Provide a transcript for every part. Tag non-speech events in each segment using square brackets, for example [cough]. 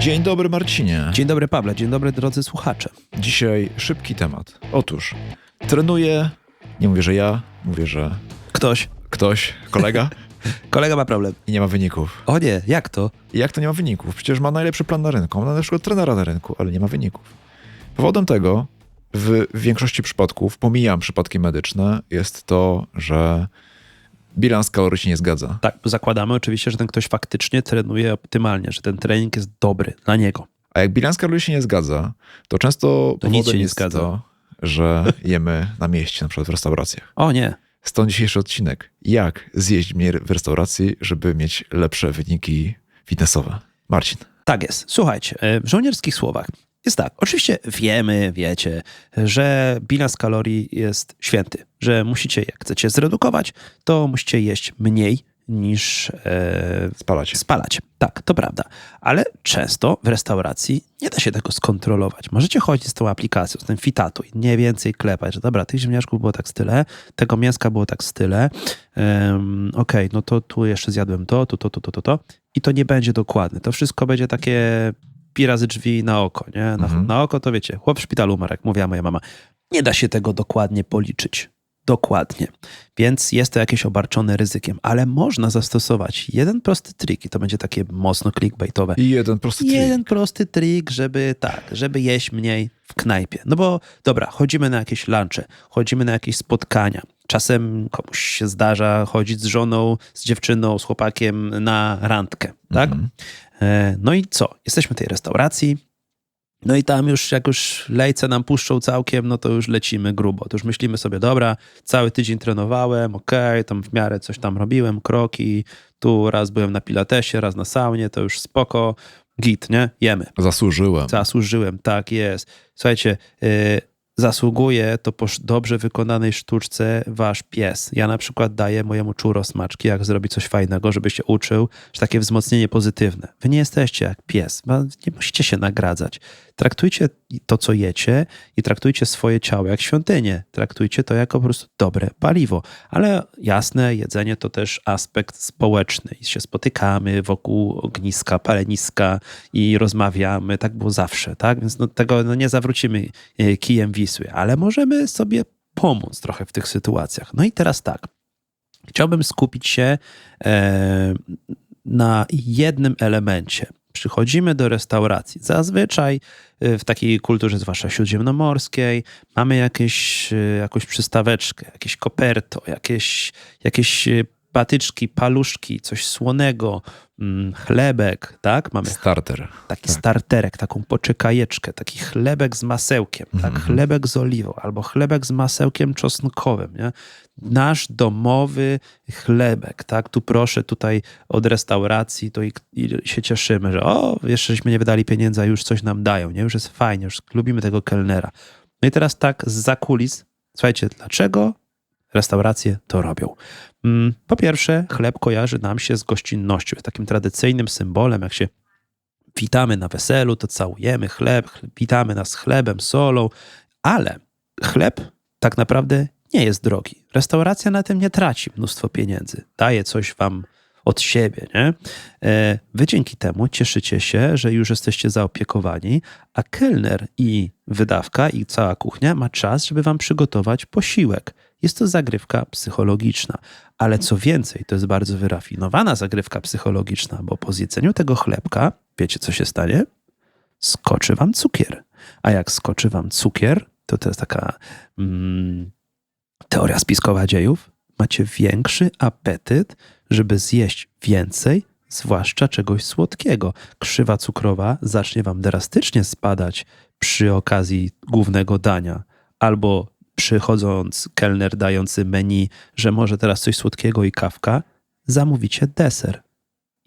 Dzień dobry Marcinie. Dzień dobry Pawle, dzień dobry drodzy słuchacze. Dzisiaj szybki temat. Otóż trenuję, nie mówię, że ja, mówię, że Ktoś, ktoś, kolega [laughs] kolega ma problem. i nie ma wyników. O nie, jak to? Jak to nie ma wyników? Przecież ma najlepszy plan na rynku, ma najlepszego trenera na rynku, ale nie ma wyników. Powodem tego w większości przypadków, pomijam przypadki medyczne, jest to, że bilans kalorii się nie zgadza. Tak, zakładamy oczywiście, że ten ktoś faktycznie trenuje optymalnie, że ten trening jest dobry dla niego. A jak bilans kalorii się nie zgadza, to często To powodem nie jest zgadza. to, że [laughs] jemy na mieście, na przykład w restauracjach. O nie, Stąd dzisiejszy odcinek. Jak zjeść mnie w restauracji, żeby mieć lepsze wyniki fitnessowe? Marcin. tak jest. Słuchajcie, e, w żołnierskich słowach jest tak. Oczywiście wiemy, wiecie, że bilans kalorii jest święty, że musicie, jak chcecie zredukować, to musicie jeść mniej niż e, Spalać. spalać. Tak, to prawda. Ale często w restauracji nie da się tego skontrolować. Możecie chodzić z tą aplikacją, z tym fitatuj, nie więcej klepać, że dobra, tych ziemniaczków było tak z tyle, tego mięska było tak z tyle, um, okej, no to tu jeszcze zjadłem to, to, to, to, to, to, to i to nie będzie dokładne. To wszystko będzie takie pi razy drzwi na oko, nie? Na, Mhm. na oko to wiecie, chłop w szpitalu umarł, jak mówiła moja mama. Nie da się tego dokładnie policzyć. Dokładnie. Więc jest to jakieś obarczone ryzykiem, ale można zastosować jeden prosty trik i to będzie takie mocno clickbaitowe. I jeden prosty trik. Jeden prosty trik, żeby tak, żeby jeść mniej w knajpie. No bo dobra, chodzimy na jakieś lunche, chodzimy na jakieś spotkania. Czasem komuś się zdarza chodzić z żoną, z dziewczyną, z chłopakiem na randkę, tak? Mhm. E, No i co? Jesteśmy w tej restauracji. No i tam już, jak już lejce nam puszczą całkiem, no to już lecimy grubo. To już myślimy sobie, dobra, cały tydzień trenowałem, okej, tam w miarę coś tam robiłem, kroki, tu raz byłem na pilatesie, raz na saunie, to już spoko, git, nie? Jemy. Zasłużyłem. Zasłużyłem, tak jest. Słuchajcie, y, zasługuje to po dobrze wykonanej sztuczce wasz pies. Ja na przykład daję mojemu czuro smaczki, jak zrobi coś fajnego, żeby się uczył, że takie wzmocnienie pozytywne. Wy nie jesteście jak pies, nie musicie się nagradzać. Traktujcie to, co jecie i traktujcie swoje ciało jak świątynię. Traktujcie to jako po prostu dobre paliwo. Ale jasne, jedzenie to też aspekt społeczny. I się spotykamy wokół ogniska, paleniska i rozmawiamy. Tak było zawsze, tak? Więc no, tego no, nie zawrócimy e, kijem Ale możemy sobie pomóc trochę w tych sytuacjach. No i teraz tak. Chciałbym skupić się e, na jednym elemencie. Przychodzimy do restauracji. Zazwyczaj e, w takiej kulturze, zwłaszcza śródziemnomorskiej, mamy jakieś, e, jakąś przystaweczkę, jakieś koperto, jakieś, jakieś patyczki, paluszki, coś słonego, mm, chlebek, tak? Mamy Starter. taki starterek, taką poczekajeczkę, taki chlebek z masełkiem, tak? Mhm. Chlebek z oliwą albo chlebek z masełkiem czosnkowym, nie? Nasz domowy chlebek, tak? Tu proszę tutaj od restauracji, to i, i się cieszymy, że o, jeszcze nie wydali pieniędzy, a już coś nam dają, nie? Już jest fajnie, już lubimy tego kelnera. No i teraz tak z zakulis, słuchajcie, dlaczego restauracje to robią? Mm, Po pierwsze, chleb kojarzy nam się z gościnnością, jest takim tradycyjnym symbolem, jak się witamy na weselu, to całujemy chleb, witamy nas chlebem, solą, ale chleb tak naprawdę nie jest drogi. Restauracja na tym nie traci mnóstwo pieniędzy, daje coś wam od siebie, nie? E, Wy dzięki temu cieszycie się, że już jesteście zaopiekowani, a kelner i wydawka i cała kuchnia ma czas, żeby wam przygotować posiłek. Jest to zagrywka psychologiczna, ale co więcej, to jest bardzo wyrafinowana zagrywka psychologiczna, bo po zjedzeniu tego chlebka, wiecie co się stanie? Skoczy wam cukier. A jak skoczy wam cukier, to to jest taka mm, teoria spiskowa dziejów, macie większy apetyt, żeby zjeść więcej, zwłaszcza czegoś słodkiego. Krzywa cukrowa zacznie wam drastycznie spadać przy okazji głównego dania, albo przychodząc kelner dający menu, że może teraz coś słodkiego i kawka, zamówicie deser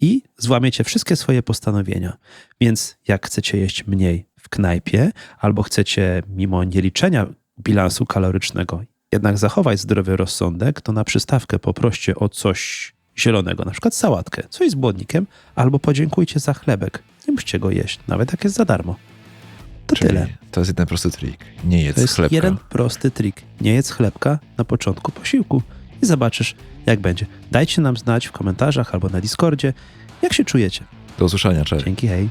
i złamiecie wszystkie swoje postanowienia. Więc jak chcecie jeść mniej w knajpie, albo chcecie mimo nieliczenia bilansu kalorycznego jednak zachować zdrowy rozsądek, to na przystawkę poproście o coś zielonego, na przykład sałatkę, coś z błonnikiem, albo podziękujcie za chlebek. Nie musicie go jeść, nawet jak jest za darmo. To Czyli tyle. to jest jeden prosty trik. Nie jedz To jest chlebka. jeden prosty trik. Nie jedz chlebka na początku posiłku i zobaczysz, jak będzie. Dajcie nam znać w komentarzach albo na Discordzie, jak się czujecie. Do usłyszenia, cześć. Dzięki, hej.